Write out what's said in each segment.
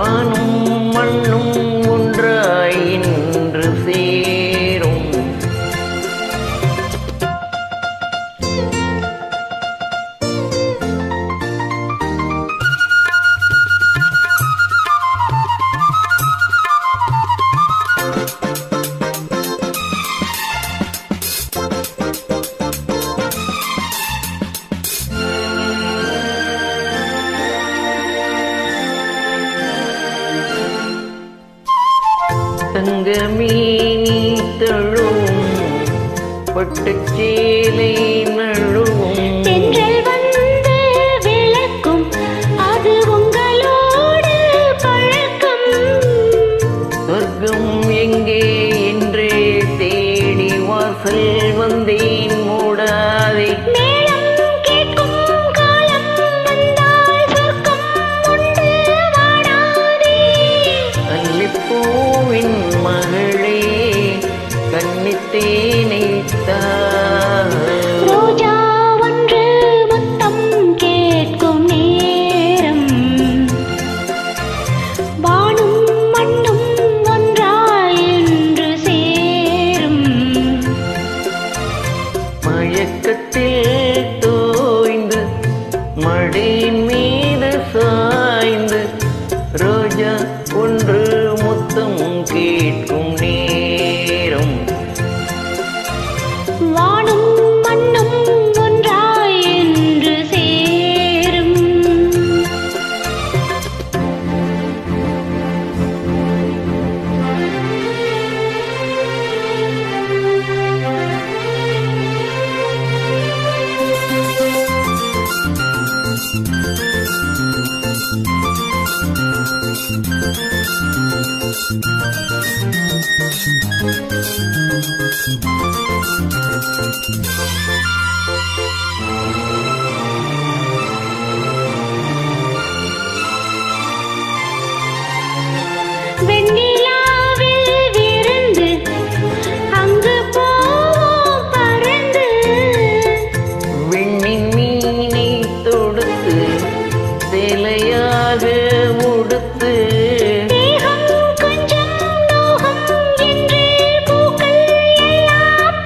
வானும் தங்கமீனி தழுவும். பட்டுச்சேலை நழுவும். தென்றல் வந்து விளக்கும். அது உங்களோடு பழக்கம். சொர்க்கம் எங்கே என்றே தேடி வாசல் வந்தேன். கன்னித்தேனை தா ரோஜா ஒன்று முத்தம் கேட்கும் நேரம். வானும் மண்ணும் ஒன்றாய் என்று சேரும். மயக்கத்தில் தோய்ந்து மடியின் மீது சாய்ந்து ரோஜா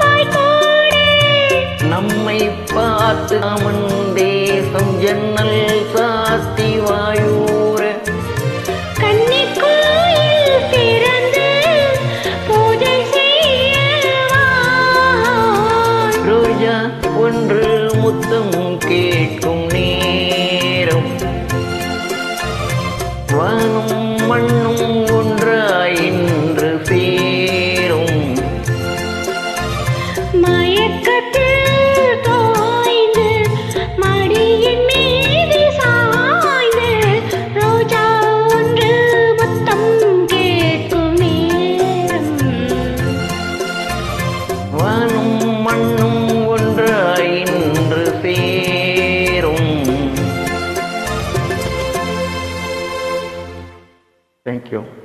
பாய்கோடு. நம்மை பார்த்து அமன் தேசம் ஜன்னல் சாத்தி வாயூர. ரோஜா ஒன்று முத்தம் கேட்கும் நேரம் மண்ணும் மண்ணும் 기도할게요.